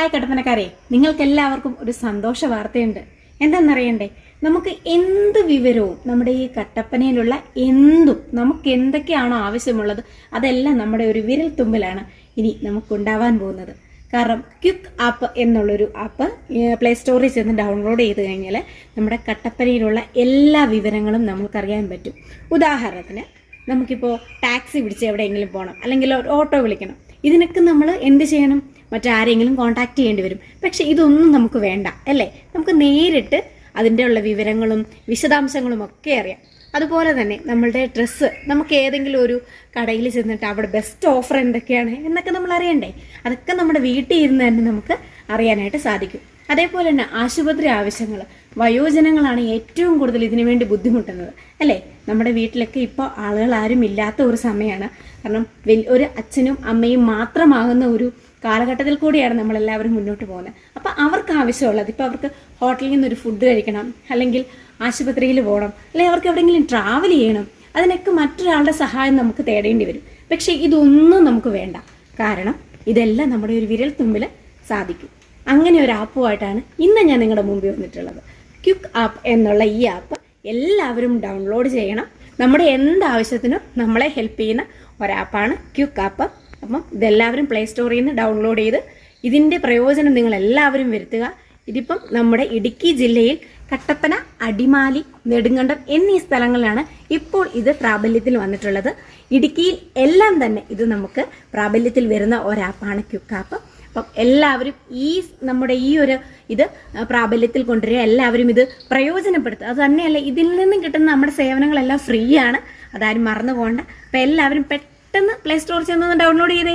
Hi കടപ്പനക്കാരെ നിങ്ങൾക്ക് എല്ലാവർക്കും ഒരു സന്തോഷ വാർത്തയുണ്ട്. എന്താണെന്നറിയണ്ടേ? നമുക്ക് എന്ത് വിവരവും നമ്മുടെ ഈ കട്ടപ്പനയിലുള്ള എന്തും നമുക്ക് എന്തൊക്കെയാണോ ആവശ്യമുള്ളത് അതെല്ലാം നമ്മുടെ ഒരു വിരൽ തുമ്പിലാണ് ഇനി നമുക്കുണ്ടാവാൻ പോകുന്നത്. കാരണം ക്വിക്ക് ആപ്പ് എന്നുള്ളൊരു ആപ്പ് പ്ലേ സ്റ്റോറിൽ ചെന്ന് ഡൗൺലോഡ് ചെയ്ത് കഴിഞ്ഞാൽ നമ്മുടെ കട്ടപ്പനയിലുള്ള എല്ലാ വിവരങ്ങളും നമുക്കറിയാൻ പറ്റും. ഉദാഹരണത്തിന് നമുക്കിപ്പോൾ ടാക്സി പിടിച്ച് എവിടെയെങ്കിലും പോകണം അല്ലെങ്കിൽ ഒരു ഓട്ടോ വിളിക്കണം. ഇതിനൊക്കെ നമ്മൾ എന്ത് ചെയ്യണം? മറ്റാരെങ്കിലും കോൺടാക്ട് ചെയ്യേണ്ടി വരും. പക്ഷെ ഇതൊന്നും നമുക്ക് വേണ്ട അല്ലേ? നമുക്ക് നേരിട്ട് അതിന്റെ ഉള്ള വിവരങ്ങളും വിശദാംശങ്ങളും ഒക്കെ അറിയാം. അതുപോലെ തന്നെ നമ്മളുടെ ഡ്രസ്സ് നമുക്ക് ഏതെങ്കിലും ഒരു കടയിൽ ചെന്നിട്ട് അവിടെ ബെസ്റ്റ് ഓഫർ എന്തൊക്കെയാണ് എന്നൊക്കെ നമ്മൾ അറിയണ്ടേ? അതൊക്കെ നമ്മുടെ വീട്ടിൽ ഇരുന്ന് തന്നെ നമുക്ക് അറിയാനായിട്ട് സാധിക്കും. അതേപോലെ തന്നെ ആശുപത്രി ആവശ്യങ്ങൾ വയോജനങ്ങളാണ് ഏറ്റവും കൂടുതൽ ഇതിനു വേണ്ടി ബുദ്ധിമുട്ടുന്നത് അല്ലേ? നമ്മുടെ വീട്ടിലൊക്കെ ഇപ്പോൾ ആളുകൾ ആരും ഇല്ലാത്ത ഒരു സമയമാണ്. കാരണം ഒരു അച്ഛനും അമ്മയും മാത്രമാകുന്ന ഒരു കാലഘട്ടത്തിൽ കൂടിയാണ് നമ്മളെല്ലാവരും മുന്നോട്ട് പോകുന്നത്. അപ്പോൾ അവർക്ക് ആവശ്യമുള്ളത് ഇപ്പോൾ അവർക്ക് ഹോട്ടലിൽ നിന്നൊരു ഫുഡ് കഴിക്കണം അല്ലെങ്കിൽ ആശുപത്രിയിൽ പോകണം അല്ലെങ്കിൽ അവർക്ക് എവിടെയെങ്കിലും ട്രാവൽ ചെയ്യണം അതിനൊക്കെ മറ്റൊരാളുടെ സഹായം നമുക്ക് തേടേണ്ടി വരും. പക്ഷേ ഇതൊന്നും നമുക്ക് വേണ്ട. കാരണം ഇതെല്ലാം നമ്മുടെ ഒരു വിരൽ തുമ്പിൽ സാധിക്കും. അങ്ങനെ ഒരു ആപ്പുമായിട്ടാണ് ഇന്ന് ഞാൻ നിങ്ങളുടെ മുമ്പിൽ വന്നിട്ടുള്ളത്. ക്യുക്ക് ആപ്പ് എന്നുള്ള ഈ ആപ്പ് എല്ലാവരും ഡൗൺലോഡ് ചെയ്യണം. നമ്മുടെ എന്താവശ്യത്തിനും നമ്മളെ ഹെൽപ്പ് ചെയ്യുന്ന ഒരാപ്പാണ് ക്യുക്ക് ആപ്പ് അപ്പം ഇതെല്ലാവരും പ്ലേ സ്റ്റോറിൽ നിന്ന് ഡൗൺലോഡ് ചെയ്ത് ഇതിന്റെ പ്രയോജനം നിങ്ങൾ എല്ലാവരും വരുത്തുക. ഇതിപ്പം നമ്മുടെ ഇടുക്കി ജില്ലയിൽ കട്ടപ്പന അടിമാലി നെടുങ്കണ്ടം എന്നീ സ്ഥലങ്ങളിലാണ് ഇപ്പോൾ ഇത് പ്രാബല്യത്തിൽ വന്നിട്ടുള്ളത്. ഇടുക്കിയിൽ എല്ലാം തന്നെ ഇത് നമുക്ക് പ്രാബല്യത്തിൽ വരുന്ന ഒരാപ്പാണ് ക്യുക്കാപ്പ്. അപ്പം എല്ലാവരും ഈ നമ്മുടെ ഈ ഒരു ഇത് പ്രാബല്യത്തിൽ കൊണ്ടുവരിക. എല്ലാവരും ഇത് പ്രയോജനപ്പെടുത്തുക. അത് തന്നെയല്ല ഇതിൽ നിന്നും കിട്ടുന്ന നമ്മുടെ സേവനങ്ങളെല്ലാം ഫ്രീ ആണ്. അതാരും മറന്നു പോകണ്ട അപ്പം എല്ലാവരും പെട്ടെന്ന് പ്ലേ സ്റ്റോറിൽ ചെന്ന് ഡൗൺലോഡ് ചെയ്തേ.